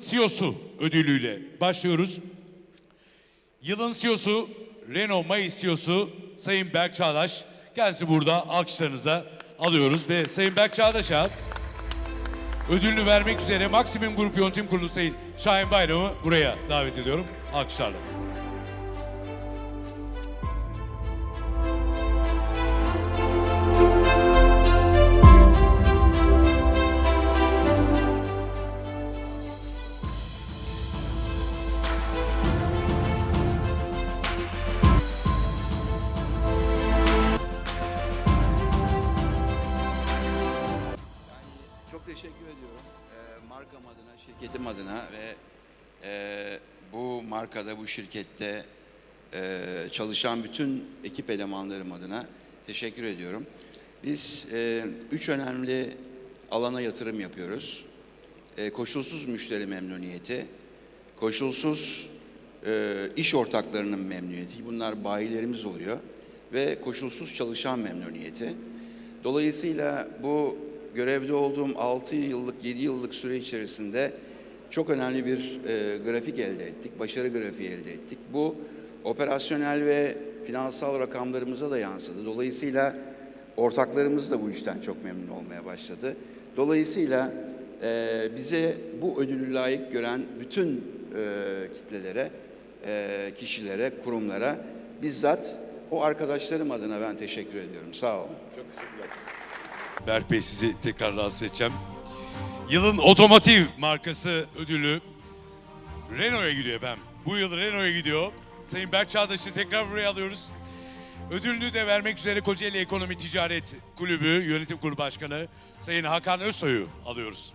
CEO'su ödülüyle başlıyoruz. Yılın CEO'su, Renault Mayıs CEO'su Sayın Berk Çağdaş. Kendisi burada alkışlarınızla alıyoruz ve Sayın Berk Çağdaş'a ödülünü vermek üzere Maximum Grup Yönetim Kurulu Sayın Şahin Bayram'ı buraya davet ediyorum. Alkışlarla. Markam adına, şirketim adına ve e, bu markada, bu şirkette e, çalışan bütün ekip elemanlarım adına teşekkür ediyorum. Biz e, üç önemli alana yatırım yapıyoruz. E, koşulsuz müşteri memnuniyeti, koşulsuz e, iş ortaklarının memnuniyeti, bunlar bayilerimiz oluyor ve koşulsuz çalışan memnuniyeti. Dolayısıyla bu görevde olduğum 6 yıllık, 7 yıllık süre içerisinde çok önemli bir e, grafik elde ettik, başarı grafiği elde ettik. Bu operasyonel ve finansal rakamlarımıza da yansıdı. Dolayısıyla ortaklarımız da bu işten çok memnun olmaya başladı. Dolayısıyla e, bize bu ödülü layık gören bütün e, kitlelere, e, kişilere, kurumlara bizzat o arkadaşlarım adına ben teşekkür ediyorum. Sağ olun. Berk Bey sizi tekrar rahatsız edeceğim. Yılın otomotiv markası ödülü Renault'a gidiyor efendim. Bu yıl Renault'a gidiyor. Sayın Berk Çağdaş'ı tekrar buraya alıyoruz. Ödülünü de vermek üzere Kocaeli Ekonomi Ticaret Kulübü Yönetim Kurulu Başkanı Sayın Hakan Özsoy'u alıyoruz.